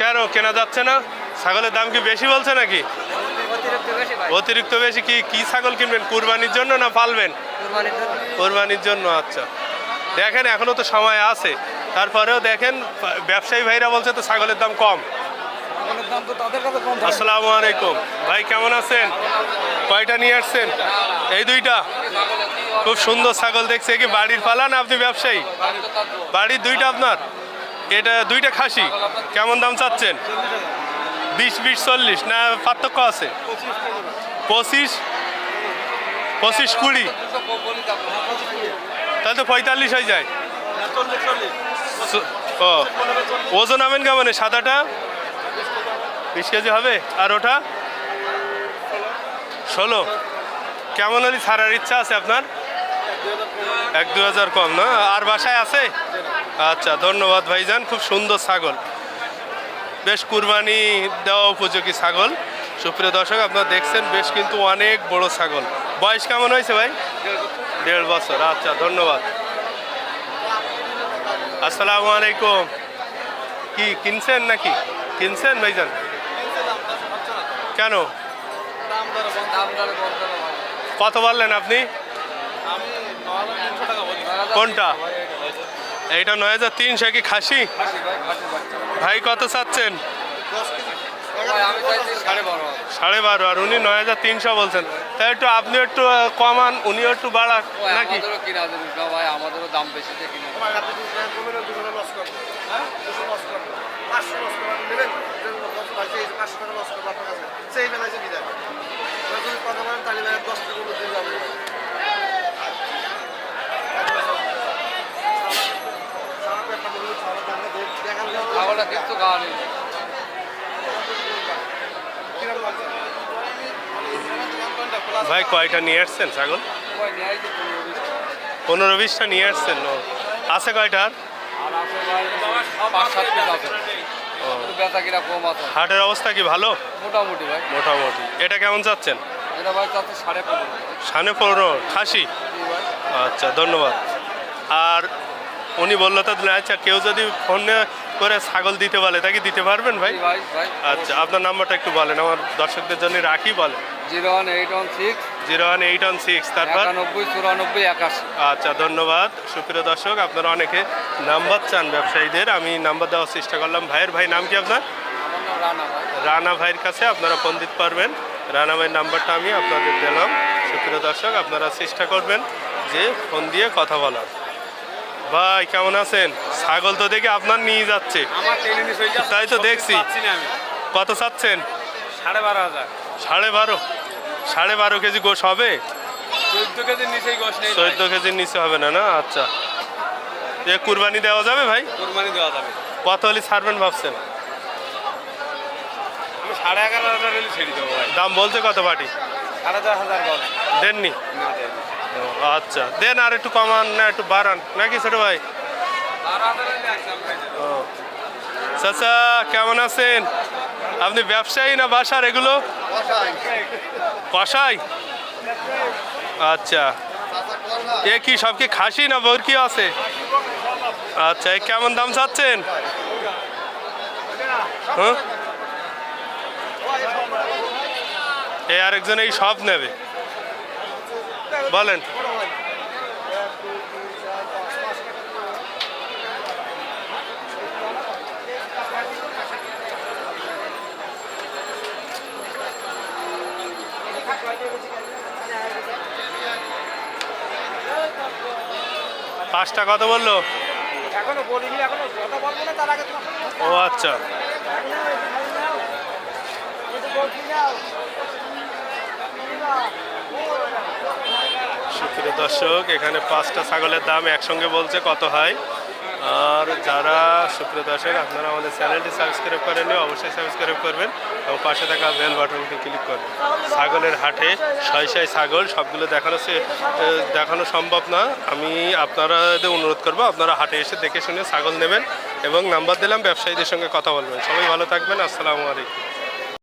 কেন? কেনা যাচ্ছে না? ছাগলের দাম কি বেশি বলছে নাকি? অতিরিক্ত বেশি কি কি ছাগল কিনবেন? কুরবানির জন্য না পালবেন? কুরবানির জন্য। আচ্ছা। দেখেন এখনও তো সময় আছে। তারপরেও দেখেন ব্যবসায়ী ভাইরা বলছে তো ছাগলের দাম কম। আসসালামু আলাইকুম। ভাই কেমন আছেন? কয়টা নিয়ে আসছেন? এই দুইটা। খুব সুন্দর ছাগল দেখছে। কি বাড়ির পালা না আপনি ব্যবসায়ী? বাড়ির দুইটা আপনার? এটা দুইটা খাসি। কেমন দাম চাচ্ছেন? বিশ বিশ, চল্লিশ না পার্থক্য আছে? পঁচিশ। পঁচিশ কুড়ি। তাহলে তো পঁয়তাল্লিশ হয়ে যায়। ও, ওজন হবেন কেমন? সাদাটা? বিশ কেজি হবে? আর ওটা? ষোলো। কেমন হলে ছাড়ার ইচ্ছা আছে আপনার? এক দু হাজার কম, না? আর বাসায় আছে? আচ্ছা ধন্যবাদ ভাইজান খুব সুন্দর ছাগল। বেশ কুরবানি দেওয়া উপযোগী ছাগল। সুপ্রিয় দর্শক আপনারা দেখছেন বেশ কিন্তু অনেক বড় ছাগল। বয়স কেমন হয়েছে ভাই? দেড় বছর। আচ্ছা ধন্যবাদ। আসসালামু আলাইকুম। কি কিনছেন নাকি? কিনছেন ভাইজান? কেন? কত বললেন আপনি? আমি 9300 টাকা বলি। কোনটা? এইটা নয় হাজার তিনশো কি খাসি? ভাই কত চাচ্ছেন? ভাই আমি চাইছি সাড়ে বারো। আর উনি নয় হাজার তিনশো বলছেন। তাই একটু আপনি একটু কমান উনিও একটু বাড়ান নাকি? আমাদেরও দাম বেশি খাওয়া নেই। ভাই কয়টা নিয়ে আসছেন ছাগল? পনেরো বিশ। পনেরো বিশটা নিয়ে আসছেন আছে কয়টার হাটের অবস্থা কি ভালো? মোটামুটি ভাই। মোটামুটি। এটা কেমন চাচ্ছেন? সাড়ে পনেরো। খাসি? আচ্ছা ধন্যবাদ। আর উনি বলল তো আচ্ছা কেউ যদি ফোনে করে ছাগল দিতে বলে তাকে দিতে পারবেন ভাই? আচ্ছা আপনার নাম্বারটা একটু বলেন আমার দর্শকদের জন্য রাখি বলেন। Zero one eight one six zero one eight one six তারপর? চুরানব্বই একাশি। আচ্ছা ধন্যবাদ। সুপ্রিয় দর্শক আপনারা অনেকে নাম্বার চান ব্যবসায়ীদের আমি নাম্বার দেওয়ার চেষ্টা করলাম। ভাইয়ের ভাই নাম কি আপনার? রানা ভাইয়ের কাছে আপনারা ফোন দিতে পারবেন। রানা ভাইয়ের নাম্বারটা আমি আপনাদের দিলাম। সুপ্রিয় দর্শক আপনারা চেষ্টা করবেন যে ফোন দিয়ে কথা বলার। ভাই কেমন আছেন? ছাগল তো দেখে আপনার নিয়ে যাচ্ছে। তাই তো দেখছি। কত চাচ্ছেন? সাড়ে বারো হাজার। সাড়ে বারো? সাড়ে বারো কেজি গোশ হবে? চোদ্দ কেজির নিচেই গোস নেই চোদ্দ কেজির নিচে হবে না না? আচ্ছা। এ কুরবানি দেওয়া যাবে ভাই? কোরবানি দেওয়া যাবে। কত হলে ছাড়বেন ভাবছেন? আমি সাড়ে এগারো হাজার হলে ছেড়ে দেবো ভাই। দাম বলছে কত পাটি সাড়ে দশ হাজার বল। দেননি? আচ্ছা। দেন আর একটু কমান না একটু বাড়ান। নাকি ছোট ভাই? কেমন আছেন? আপনি ব্যবসায়ী না বাসার এগুলো? কষাই আচ্ছা। এ কি, সব কি খাসি না বরকি আছে? আচ্ছা এ কেমন দাম চাচ্ছেন? হ্যাঁ? এ আরেকজন এই সব নেবে। বলেন। পাঁচটা কত বলল? এখনও বলিনি এখনও কথা বলব না তার আগে ও আচ্ছা। সুপ্রিয় দর্শক এখানে পাঁচটা ছাগলের দাম একসঙ্গে বলছে কত হয়? আর যারা সুপ্রিয় দর্শক, আপনারা আমাদের চ্যানেলটি সাবস্ক্রাইব করেননি, অবশ্যই সাবস্ক্রাইব করবেন এবং পাশে থাকা বেল বাটনটি ক্লিক করবেন। ছাগলের হাটে ছয় ছয় ছাগল, সবগুলো দেখানো সে- দেখানো সম্ভব না। আমি আপনারাদের অনুরোধ করব, আপনারা হাটে এসে দেখে শুনে ছাগল নেবেন এবং নাম্বার দিলাম, ব্যবসায়ীদের সঙ্গে কথা বলবেন। সবাই ভালো থাকবেন, আসসালামু আলাইকুম।